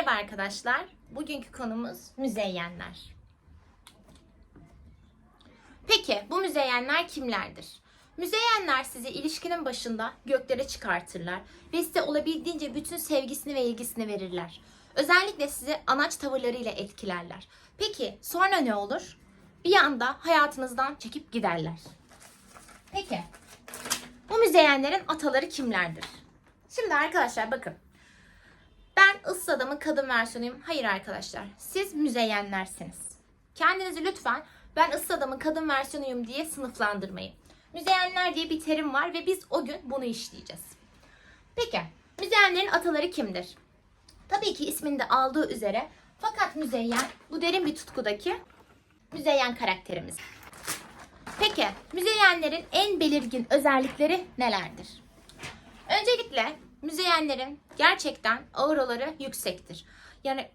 Merhaba arkadaşlar. Bugünkü konumuz müzeyyenler. Peki bu müzeyyenler kimlerdir? Müzeyyenler sizi ilişkinin başında göklere çıkartırlar ve size olabildiğince bütün sevgisini ve ilgisini verirler. Özellikle sizi anaç tavırlarıyla etkilerler. Peki sonra ne olur? Bir anda hayatınızdan çekip giderler. Peki bu müzeyyenlerin ataları kimlerdir? Şimdi arkadaşlar bakın. Ben ıssız adamın kadın versiyonuyum. Hayır arkadaşlar. Siz müzeyyenlersiniz. Kendinizi lütfen ben ıssız adamın kadın versiyonuyum diye sınıflandırmayın. Müzeyyenler diye bir terim var ve biz o gün bunu işleyeceğiz. Peki müzeyyenlerin ataları kimdir? Tabii ki isminde aldığı üzere fakat müzeyyen bu derin bir tutkudaki müzeyyen karakterimiz. Peki müzeyyenlerin en belirgin özellikleri nelerdir? Öncelikle müzeyyenlerin gerçekten auraları yüksektir. Yani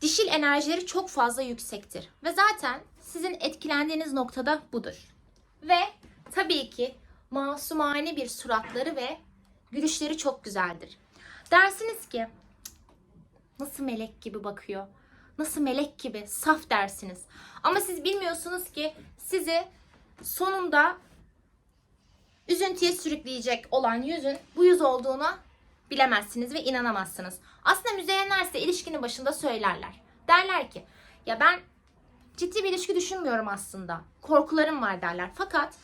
dişil enerjileri çok fazla yüksektir. Ve zaten sizin etkilendiğiniz noktada budur. Ve tabii ki masumane bir suratları ve gülüşleri çok güzeldir. Dersiniz ki "Cık, nasıl melek gibi bakıyor. Nasıl melek gibi saf dersiniz. Ama siz bilmiyorsunuz ki sizi sonunda üzüntüye sürükleyecek olan yüzün bu yüz olduğunu bilemezsiniz ve inanamazsınız. Aslında müzeyyenler size ilişkinin başında söylerler. Derler ki ya ben ciddi bir ilişki düşünmüyorum aslında. Korkularım var derler. Fakat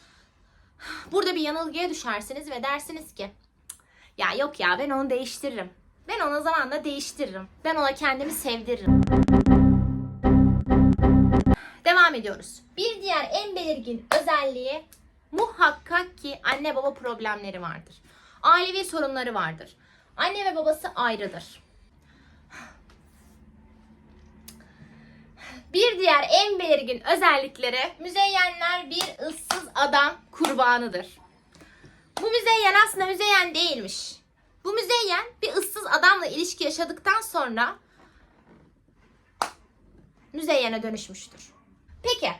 burada bir yanılgıya düşersiniz ve dersiniz ki "Cık, ya yok ya ben onu değiştiririm. Ben onu zamanla değiştiririm. Ben ona kendimi sevdiririm. Devam ediyoruz. Bir diğer en belirgin özelliği muhakkak ki anne baba problemleri vardır. Ailevi sorunları vardır. Anne ve babası ayrıdır. Bir diğer en belirgin özellikleri müzeyyenler bir ıssız adam kurbanıdır. Bu müzeyyen aslında müzeyyen değilmiş. Bu müzeyyen bir ıssız adamla ilişki yaşadıktan sonra müzeyyene dönüşmüştür. Peki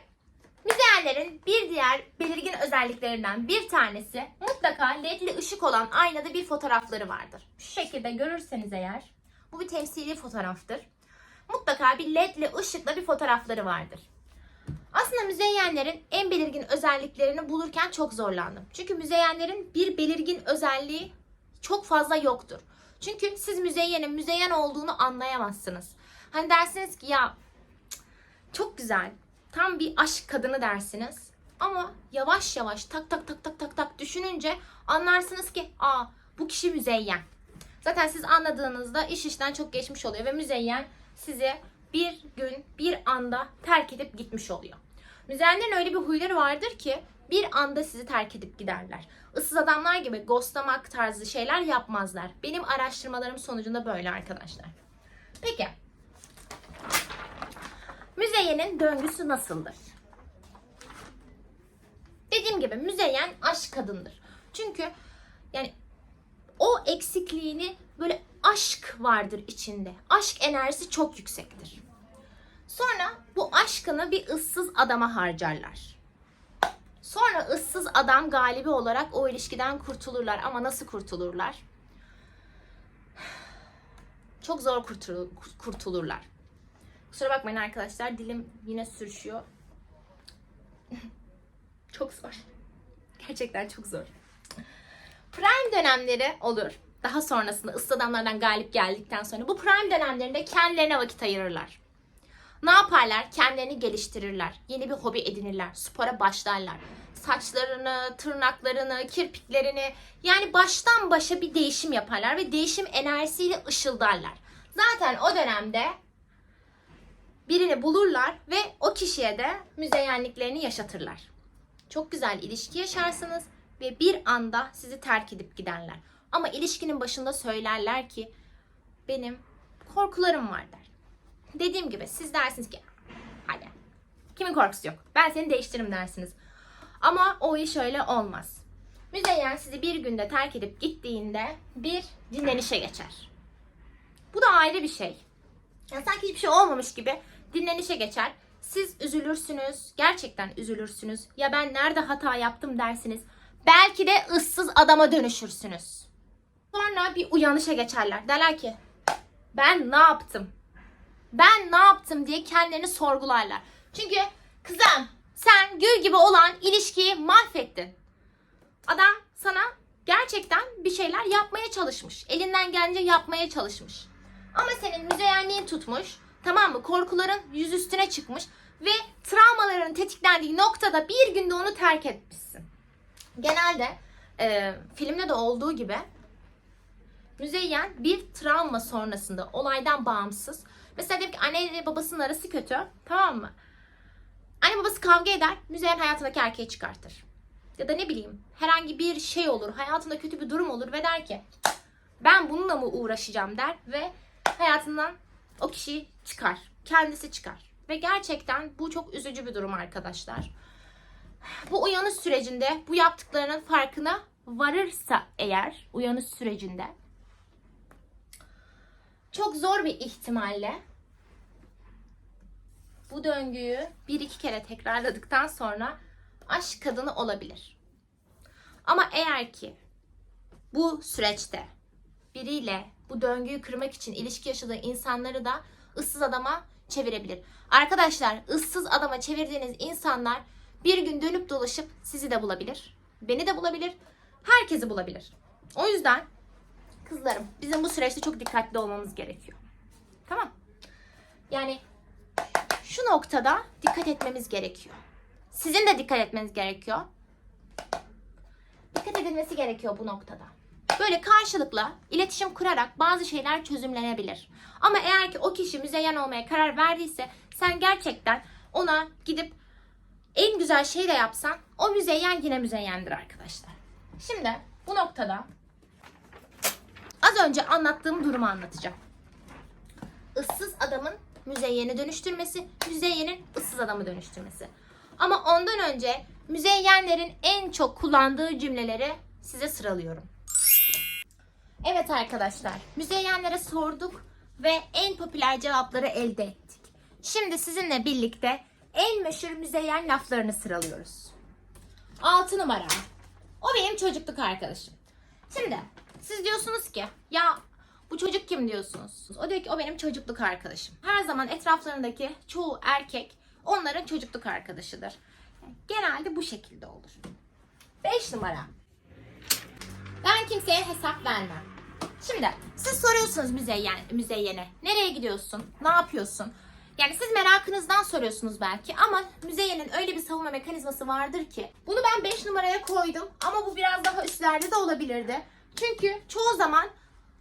Müzeyyenlerin bir diğer belirgin özelliklerinden bir tanesi mutlaka ledli ışık olan aynada bir fotoğrafları vardır. Şu şekilde görürseniz eğer bu bir temsili fotoğraftır. Mutlaka bir ledli ışıkla bir fotoğrafları vardır. Aslında müzeyyenlerin en belirgin özelliklerini bulurken çok zorlandım. Çünkü müzeyyenlerin bir belirgin özelliği çok fazla yoktur. Çünkü siz müzeyyenin müzeyyen olduğunu anlayamazsınız. Hani dersiniz ki ya çok güzel, tam bir aşk kadını dersiniz. Ama yavaş yavaş tak tak tak tak tak tak düşününce anlarsınız ki aa bu kişi müzeyyen. Zaten siz anladığınızda iş işten çok geçmiş oluyor ve müzeyyen sizi bir gün bir anda terk edip gitmiş oluyor. Müzeyyenlerin öyle bir huyları vardır ki bir anda sizi terk edip giderler. Issız adamlar gibi ghostlamak tarzı şeyler yapmazlar. Benim araştırmalarım sonucunda böyle arkadaşlar. Peki Müzeyyenin döngüsü nasıldır? Dediğim gibi müzeyyen aşk kadındır. Çünkü yani o eksikliğini böyle aşk vardır içinde. Aşk enerjisi çok yüksektir. Sonra bu aşkını bir ıssız adama harcarlar. Sonra ıssız adam galibi olarak o ilişkiden kurtulurlar. Ama nasıl kurtulurlar? Çok zor kurtul- kurtulurlar. Kusura bakmayın arkadaşlar dilim yine sürüşüyor. Çok zor. Gerçekten çok zor. Prime dönemleri olur. Daha sonrasında ıssız galip geldikten sonra bu prime dönemlerinde kendilerine vakit ayırırlar. Ne yaparlar? Kendilerini geliştirirler. Yeni bir hobi edinirler. Spora başlarlar. Saçlarını, tırnaklarını, kirpiklerini yani baştan başa bir değişim yaparlar ve değişim enerjisiyle ışıldarlar. Zaten o dönemde birini bulurlar ve o kişiye de müzeyyenliklerini yaşatırlar. Çok güzel ilişki yaşarsınız ve bir anda sizi terk edip giderler. Ama ilişkinin başında söylerler ki benim korkularım var der. Dediğim gibi siz dersiniz ki hadi kimin korkusu yok ben seni değiştiririm dersiniz. Ama o iş öyle olmaz. Müzeyyen sizi bir günde terk edip gittiğinde bir dinlenişe geçer. Bu da ayrı bir şey. Yani sanki hiçbir şey olmamış gibi dinlenişe geçer. Siz üzülürsünüz. Gerçekten üzülürsünüz. Ya ben nerede hata yaptım dersiniz. Belki de ıssız adama dönüşürsünüz. Sonra bir uyanışa geçerler. Derler ki ben ne yaptım? Ben ne yaptım diye kendilerini sorgularlar. Çünkü kızım sen gül gibi olan ilişkiyi mahvettin. Adam sana gerçekten bir şeyler yapmaya çalışmış. Elinden gelince yapmaya çalışmış. Ama senin müzeyyenliğin tutmuş. Tamam mı? Korkuların yüz üstüne çıkmış. Ve travmaların tetiklendiği noktada bir günde onu terk etmişsin. Genelde e, filmde de olduğu gibi Müzeyyen bir travma sonrasında olaydan bağımsız. Mesela diyelim ki anne ile babasının arası kötü. Tamam mı? Anne babası kavga eder. Müzeyyen hayatındaki erkeği çıkartır. Ya da ne bileyim herhangi bir şey olur. Hayatında kötü bir durum olur ve der ki ben bununla mı uğraşacağım der ve hayatından o kişiyi çıkar. Kendisi çıkar. Ve gerçekten bu çok üzücü bir durum arkadaşlar. Bu uyanış sürecinde bu yaptıklarının farkına varırsa eğer uyanış sürecinde çok zor bir ihtimalle bu döngüyü bir iki kere tekrarladıktan sonra aşk kadını olabilir. Ama eğer ki bu süreçte biriyle bu döngüyü kırmak için ilişki yaşadığı insanları da ıssız adama çevirebilir. Arkadaşlar ıssız adama çevirdiğiniz insanlar bir gün dönüp dolaşıp sizi de bulabilir. Beni de bulabilir. Herkesi bulabilir. O yüzden kızlarım bizim bu süreçte çok dikkatli olmamız gerekiyor. Tamam. Yani şu noktada dikkat etmemiz gerekiyor. Sizin de dikkat etmeniz gerekiyor. Dikkat edilmesi gerekiyor bu noktada. Böyle karşılıklı iletişim kurarak bazı şeyler çözümlenebilir. Ama eğer ki o kişi müzeyyen olmaya karar verdiyse sen gerçekten ona gidip en güzel şeyi de yapsan o müzeyyen yine müzeyyendir arkadaşlar. Şimdi bu noktada az önce anlattığım durumu anlatacağım. Issız adamın müzeyyeni dönüştürmesi, müzeyyenin ıssız adamı dönüştürmesi. Ama ondan önce müzeyyenlerin en çok kullandığı cümleleri size sıralıyorum. Evet arkadaşlar, müzeyyenlere sorduk ve en popüler cevapları elde ettik. Şimdi sizinle birlikte en meşhur müzeyyen laflarını sıralıyoruz. 6 numara. O benim çocukluk arkadaşım. Şimdi siz diyorsunuz ki ya bu çocuk kim diyorsunuz? O diyor ki o benim çocukluk arkadaşım. Her zaman etraflarındaki çoğu erkek onların çocukluk arkadaşıdır. Genelde bu şekilde olur. 5 numara. Ben kimseye hesap vermem. Şimdi siz soruyorsunuz müzeyyen, müzeyyene. Nereye gidiyorsun? Ne yapıyorsun? Yani siz merakınızdan soruyorsunuz belki ama müzeyyenin öyle bir savunma mekanizması vardır ki. Bunu ben 5 numaraya koydum ama bu biraz daha üstlerde de olabilirdi. Çünkü çoğu zaman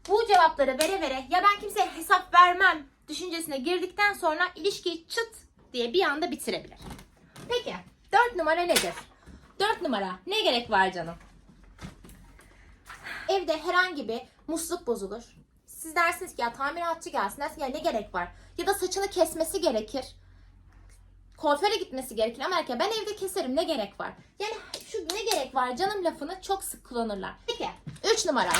bu cevapları vere vere ya ben kimseye hesap vermem düşüncesine girdikten sonra ilişkiyi çıt diye bir anda bitirebilir. Peki 4 numara nedir? 4 numara ne gerek var canım? Evde herhangi bir musluk bozulur. Siz dersiniz ki ya tamiratçı gelsin. Dersin ya ne gerek var? Ya da saçını kesmesi gerekir. Kuaföre gitmesi gerekir ama erken ben evde keserim ne gerek var? Yani şu ne gerek var canım lafını çok sık kullanırlar. Peki 3 numara.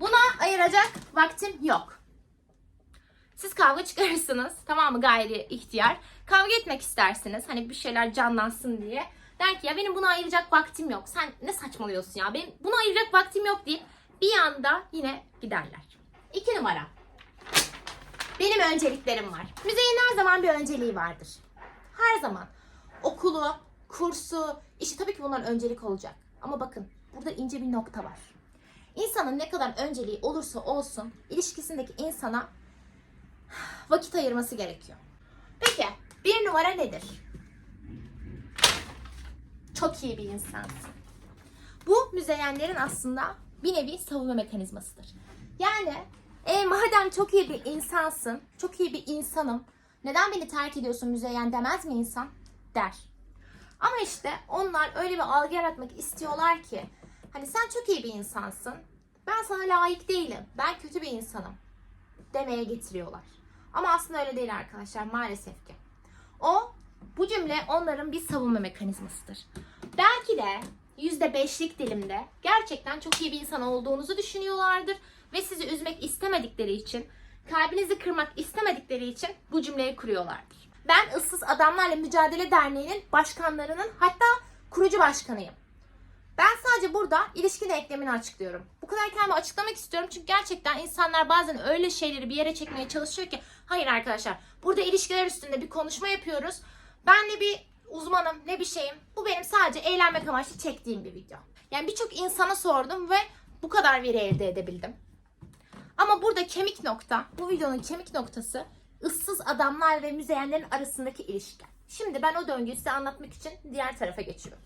Buna ayıracak vaktim yok. Siz kavga çıkarırsınız. Tamam mı gayri ihtiyar. Kavga etmek istersiniz. Hani bir şeyler canlansın diye. Der ki ya benim buna ayıracak vaktim yok. Sen ne saçmalıyorsun ya? Benim buna ayıracak vaktim yok deyip bir anda yine giderler. İki numara. Benim önceliklerim var. Müzeyin her zaman bir önceliği vardır. Her zaman. Okulu, kursu, işi tabii ki bunların öncelik olacak. Ama bakın burada ince bir nokta var. İnsanın ne kadar önceliği olursa olsun ilişkisindeki insana vakit ayırması gerekiyor. Peki bir numara nedir? Çok iyi bir insansın. Bu müzeyyenlerin aslında bir nevi savunma mekanizmasıdır. Yani e, madem çok iyi bir insansın, çok iyi bir insanım, neden beni terk ediyorsun müzeyyen demez mi insan? Der. Ama işte onlar öyle bir algı yaratmak istiyorlar ki hani sen çok iyi bir insansın, ben sana layık değilim, ben kötü bir insanım demeye getiriyorlar. Ama aslında öyle değil arkadaşlar maalesef ki. O bu cümle onların bir savunma mekanizmasıdır. Belki de %5'lik dilimde gerçekten çok iyi bir insan olduğunuzu düşünüyorlardır ve sizi üzmek istemedikleri için, kalbinizi kırmak istemedikleri için bu cümleyi kuruyorlardır. Ben Issız Adamlarla Mücadele Derneği'nin başkanlarının hatta kurucu başkanıyım. Ben sadece burada ilişki denklemini açıklıyorum. Bu kadar kendimi açıklamak istiyorum çünkü gerçekten insanlar bazen öyle şeyleri bir yere çekmeye çalışıyor ki hayır arkadaşlar burada ilişkiler üstünde bir konuşma yapıyoruz. Ben ne bir uzmanım ne bir şeyim. Bu benim sadece eğlenmek amaçlı çektiğim bir video. Yani birçok insana sordum ve bu kadar veri elde edebildim. Ama burada kemik nokta, bu videonun kemik noktası ıssız adamlar ve müzeyenlerin arasındaki ilişki. Şimdi ben o döngüyü size anlatmak için diğer tarafa geçiyorum.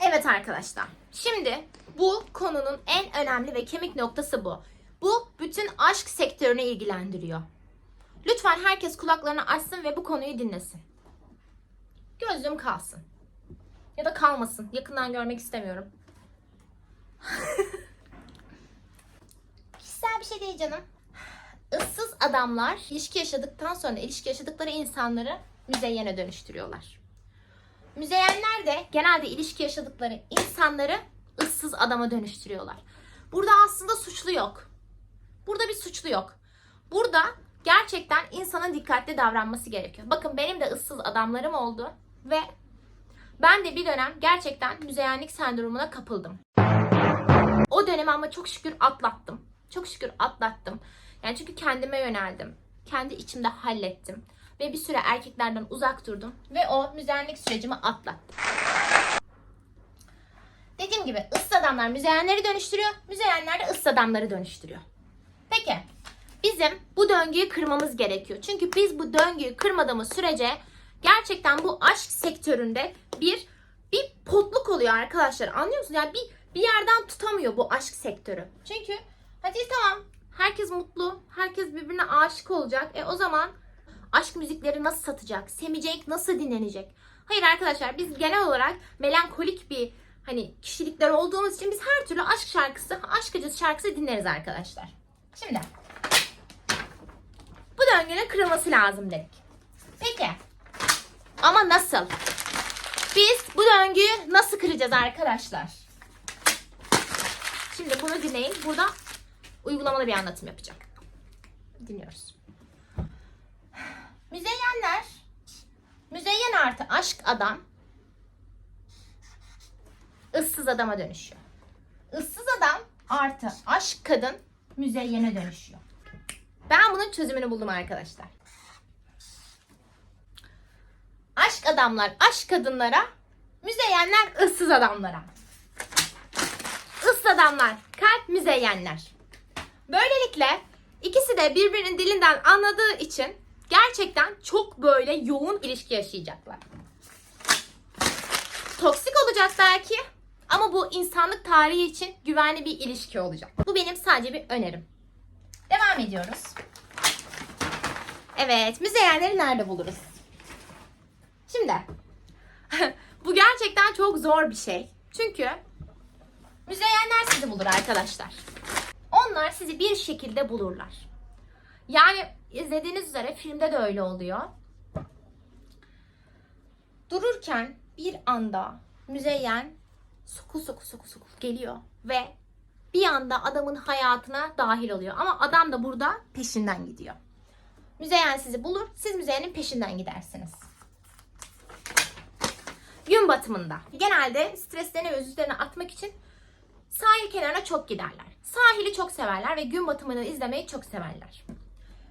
Evet arkadaşlar. Şimdi bu konunun en önemli ve kemik noktası bu. Bu bütün aşk sektörünü ilgilendiriyor. Lütfen herkes kulaklarını açsın ve bu konuyu dinlesin. Gözüm kalsın. Ya da kalmasın. Yakından görmek istemiyorum. Kişisel bir şey değil canım. Issız adamlar ilişki yaşadıktan sonra ilişki yaşadıkları insanları müzeyyene dönüştürüyorlar. Müzeyyenler de genelde ilişki yaşadıkları insanları ıssız adama dönüştürüyorlar. Burada aslında suçlu yok. Burada bir suçlu yok. Burada gerçekten insanın dikkatli davranması gerekiyor. Bakın benim de ıssız adamlarım oldu ve ben de bir dönem gerçekten müzeyyenlik sendromuna kapıldım. O dönemi ama çok şükür atlattım. Çok şükür atlattım. Yani çünkü kendime yöneldim. Kendi içimde hallettim. Ve bir süre erkeklerden uzak durdum. Ve o müzeyenlik sürecimi atlattım. Dediğim gibi ıssız adamlar müzeyenleri dönüştürüyor. Müzeyenler de ıssız adamları dönüştürüyor. Peki bizim bu döngüyü kırmamız gerekiyor. Çünkü biz bu döngüyü kırmadığımız sürece gerçekten bu aşk sektöründe bir bir potluk oluyor arkadaşlar. Anlıyor musunuz? Yani bir bir yerden tutamıyor bu aşk sektörü. Çünkü hadi tamam herkes mutlu, herkes birbirine aşık olacak. E o zaman aşk müzikleri nasıl satacak? Semicek nasıl dinlenecek? Hayır arkadaşlar biz genel olarak melankolik bir hani kişilikler olduğumuz için biz her türlü aşk şarkısı, aşk acısı şarkısı dinleriz arkadaşlar. Şimdi bu döngünün kırılması lazım dedik. Peki ama nasıl? Biz bu döngüyü nasıl kıracağız arkadaşlar? Şimdi bunu dinleyin. Burada uygulamalı bir anlatım yapacağım. Dinliyoruz. Müzeyyenler, müzeyyen artı aşk adam ıssız adama dönüşüyor. Issız adam artı aşk kadın müzeyyene dönüşüyor. Ben bunun çözümünü buldum arkadaşlar. Aşk adamlar aşk kadınlara, müzeyyenler ıssız adamlara. Issız adamlar kalp müzeyyenler. Böylelikle ikisi de birbirinin dilinden anladığı için gerçekten çok böyle yoğun ilişki yaşayacaklar. Toksik olacak belki ama bu insanlık tarihi için güvenli bir ilişki olacak. Bu benim sadece bir önerim. Devam ediyoruz. Evet, müzeyyenleri nerede buluruz? Şimdi, bu gerçekten çok zor bir şey. Çünkü müzeyyenler sizi bulur arkadaşlar. Onlar sizi bir şekilde bulurlar. Yani izlediğiniz üzere filmde de öyle oluyor. Dururken bir anda müzeyyen sokul sokul sokul sokul geliyor ve bir anda adamın hayatına dahil oluyor. Ama adam da burada peşinden gidiyor. Müzeyyen sizi bulur, siz müzeyyenin peşinden gidersiniz. Gün batımında genelde streslerini ve üzüntülerini atmak için sahil kenarına çok giderler. Sahili çok severler ve gün batımını izlemeyi çok severler.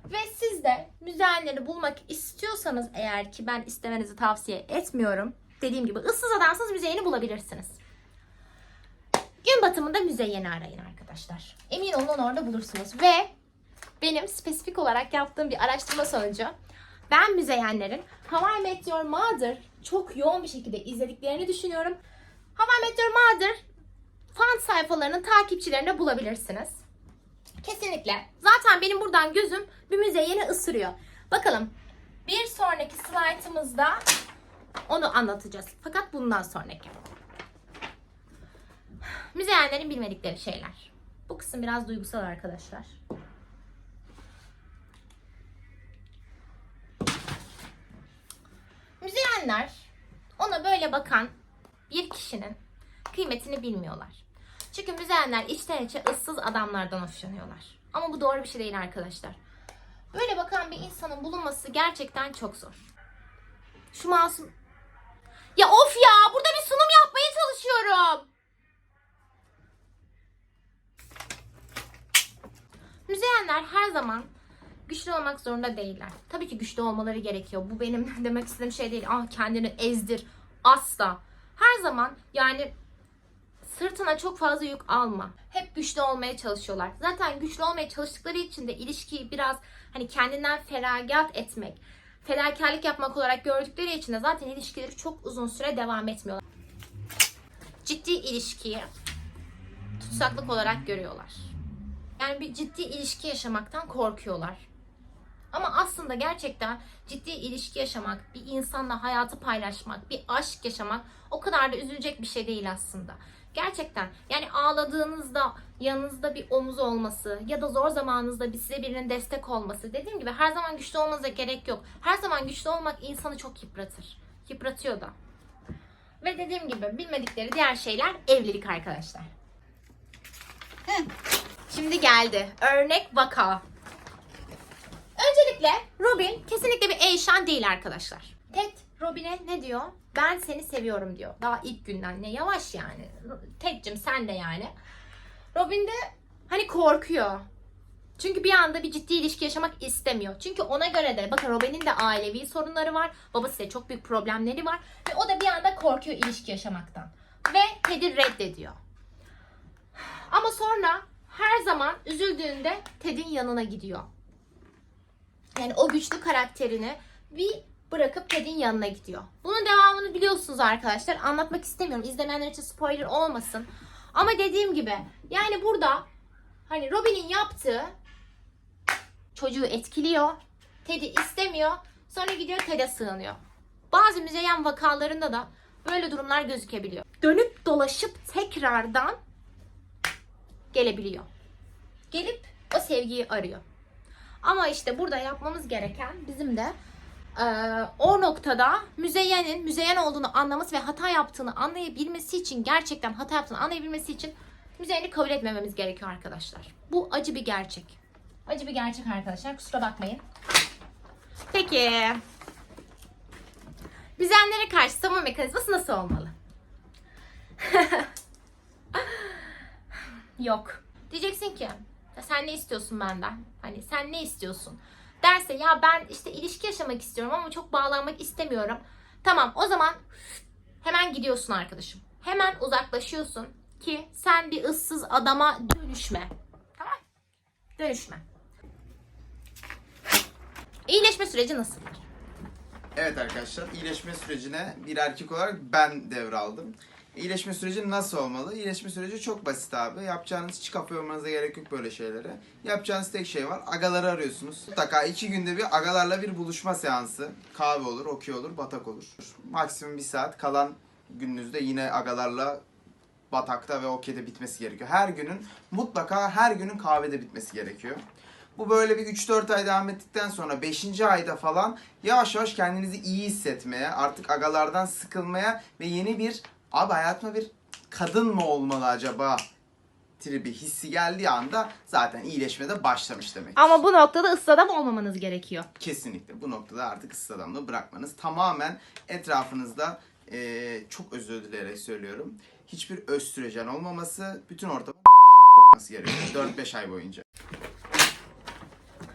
Ve siz de müzeyyenleri bulmak istiyorsanız eğer ki ben istemenizi tavsiye etmiyorum. Dediğim gibi ıssız adamsız müzeyyeni bulabilirsiniz. Gün batımında müzeyyeni arayın arkadaşlar. Emin olun orada bulursunuz. Ve benim spesifik olarak yaptığım bir araştırma sonucu ben müzeyyenlerin How I Met Your Mother çok yoğun bir şekilde izlediklerini düşünüyorum. How I Met Your Mother fan sayfalarının takipçilerini bulabilirsiniz. Kesinlikle. Zaten benim buradan gözüm bir müzeyyeni ısırıyor. Bakalım bir sonraki slaytımızda onu anlatacağız. Fakat bundan sonraki. Müzeyyenlerin bilmedikleri şeyler. Bu kısım biraz duygusal arkadaşlar. Müzeyyenler ona böyle bakan bir kişinin kıymetini bilmiyorlar. Çünkü müzeyyenler içten içe ıssız adamlardan hoşlanıyorlar. Ama bu doğru bir şey değil arkadaşlar. Böyle bakan bir insanın bulunması gerçekten çok zor. Şu masum... Ya of ya burada bir sunum yapmaya çalışıyorum. Müzeyyenler her zaman güçlü olmak zorunda değiller. Tabii ki güçlü olmaları gerekiyor. Bu benim demek istediğim şey değil. Ah kendini ezdir. Asla. Her zaman yani sırtına çok fazla yük alma. Hep güçlü olmaya çalışıyorlar. Zaten güçlü olmaya çalıştıkları için de ilişkiyi biraz hani kendinden feragat etmek, fedakarlık yapmak olarak gördükleri için de zaten ilişkileri çok uzun süre devam etmiyorlar. Ciddi ilişkiyi tutsaklık olarak görüyorlar. Yani bir ciddi ilişki yaşamaktan korkuyorlar. Ama aslında gerçekten ciddi ilişki yaşamak, bir insanla hayatı paylaşmak, bir aşk yaşamak o kadar da üzülecek bir şey değil aslında. Gerçekten yani ağladığınızda yanınızda bir omuz olması ya da zor zamanınızda bir size birinin destek olması. Dediğim gibi her zaman güçlü olmanıza gerek yok. Her zaman güçlü olmak insanı çok yıpratır. Yıpratıyor da. Ve dediğim gibi bilmedikleri diğer şeyler evlilik arkadaşlar. Şimdi geldi. Örnek vaka. Öncelikle Robin kesinlikle bir Eyşan değil arkadaşlar. Ted Robin'e ne diyor? Ben seni seviyorum diyor. Daha ilk günden ne yavaş yani. Ted'cim sen de yani. Robin de hani korkuyor. Çünkü bir anda bir ciddi ilişki yaşamak istemiyor. Çünkü ona göre de bakın Robin'in de ailevi sorunları var. Babasıyla çok büyük problemleri var. Ve o da bir anda korkuyor ilişki yaşamaktan. Ve Ted'i reddediyor. Ama sonra her zaman üzüldüğünde Ted'in yanına gidiyor. Yani o güçlü karakterini bir bırakıp Ted'in yanına gidiyor. Bunun devamını biliyorsunuz arkadaşlar. Anlatmak istemiyorum. İzlemeyenler için spoiler olmasın. Ama dediğim gibi yani burada hani Robin'in yaptığı çocuğu etkiliyor. Ted'i istemiyor. Sonra gidiyor Ted'e sığınıyor. Bazı müzeyyen vakalarında da böyle durumlar gözükebiliyor. Dönüp dolaşıp tekrardan gelebiliyor. Gelip o sevgiyi arıyor. Ama işte burada yapmamız gereken bizim de eee, o noktada müzeyyenin müzeyyen olduğunu anlaması ve hata yaptığını anlayabilmesi için gerçekten hata yaptığını anlayabilmesi için müzeyyeni kabul etmememiz gerekiyor arkadaşlar. Bu acı bir gerçek. Acı bir gerçek arkadaşlar. Kusura bakmayın. Peki. Müzeyyenlere karşı savunma mekanizması nasıl olmalı? Yok. Diyeceksin ki sen ne istiyorsun benden? Hani sen ne istiyorsun? Derse ya ben işte ilişki yaşamak istiyorum ama çok bağlanmak istemiyorum. Tamam o zaman hemen gidiyorsun arkadaşım. Hemen uzaklaşıyorsun ki sen bir ıssız adama dönüşme. Tamam? Dönüşme. İyileşme süreci nasıldır? Evet arkadaşlar, iyileşme sürecine bir erkek olarak ben devraldım. İyileşme süreci nasıl olmalı? İyileşme süreci çok basit abi. Yapacağınız hiç kafa yormanıza gerek yok böyle şeylere. Yapacağınız tek şey var. Agaları arıyorsunuz. Mutlaka iki günde bir agalarla bir buluşma seansı. Kahve olur, okey olur, batak olur. Maksimum bir saat. Kalan gününüzde yine agalarla batakta ve okeyde bitmesi gerekiyor. Her günün mutlaka her günün kahvede bitmesi gerekiyor. Bu böyle bir 3-4 ay devam ettikten sonra 5. ayda falan yavaş yavaş kendinizi iyi hissetmeye, artık agalardan sıkılmaya ve yeni bir abi hayatıma bir kadın mı olmalı acaba tribi hissi geldiği anda zaten iyileşme de başlamış demek. Ama bu noktada ıssız adam olmamanız gerekiyor. Kesinlikle bu noktada artık ıssız adamlığı bırakmanız tamamen etrafınızda eee, çok özür dileyerek söylüyorum. Hiçbir östrojen olmaması, bütün ortamın kokması gerekiyor 4-5 ay boyunca.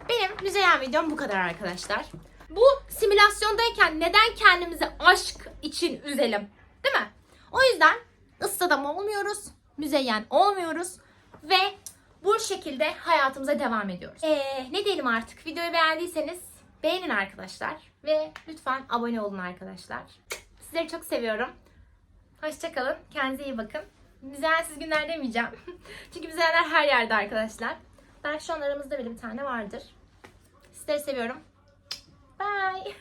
Benim müzeyyen videom bu kadar arkadaşlar. Bu simülasyondayken neden kendimizi aşk için üzelim? Değil mi? O yüzden ıssız olmuyoruz. Müzeyyen olmuyoruz. Ve bu şekilde hayatımıza devam ediyoruz. Ee, ne diyelim artık? Videoyu beğendiyseniz beğenin arkadaşlar. Ve lütfen abone olun arkadaşlar. Sizleri çok seviyorum. Hoşçakalın. Kendinize iyi bakın. Müzeyyensiz günler demeyeceğim. Çünkü müzeyyenler her yerde arkadaşlar. Belki şu an aramızda bile bir tane vardır. Sizleri seviyorum. Bye.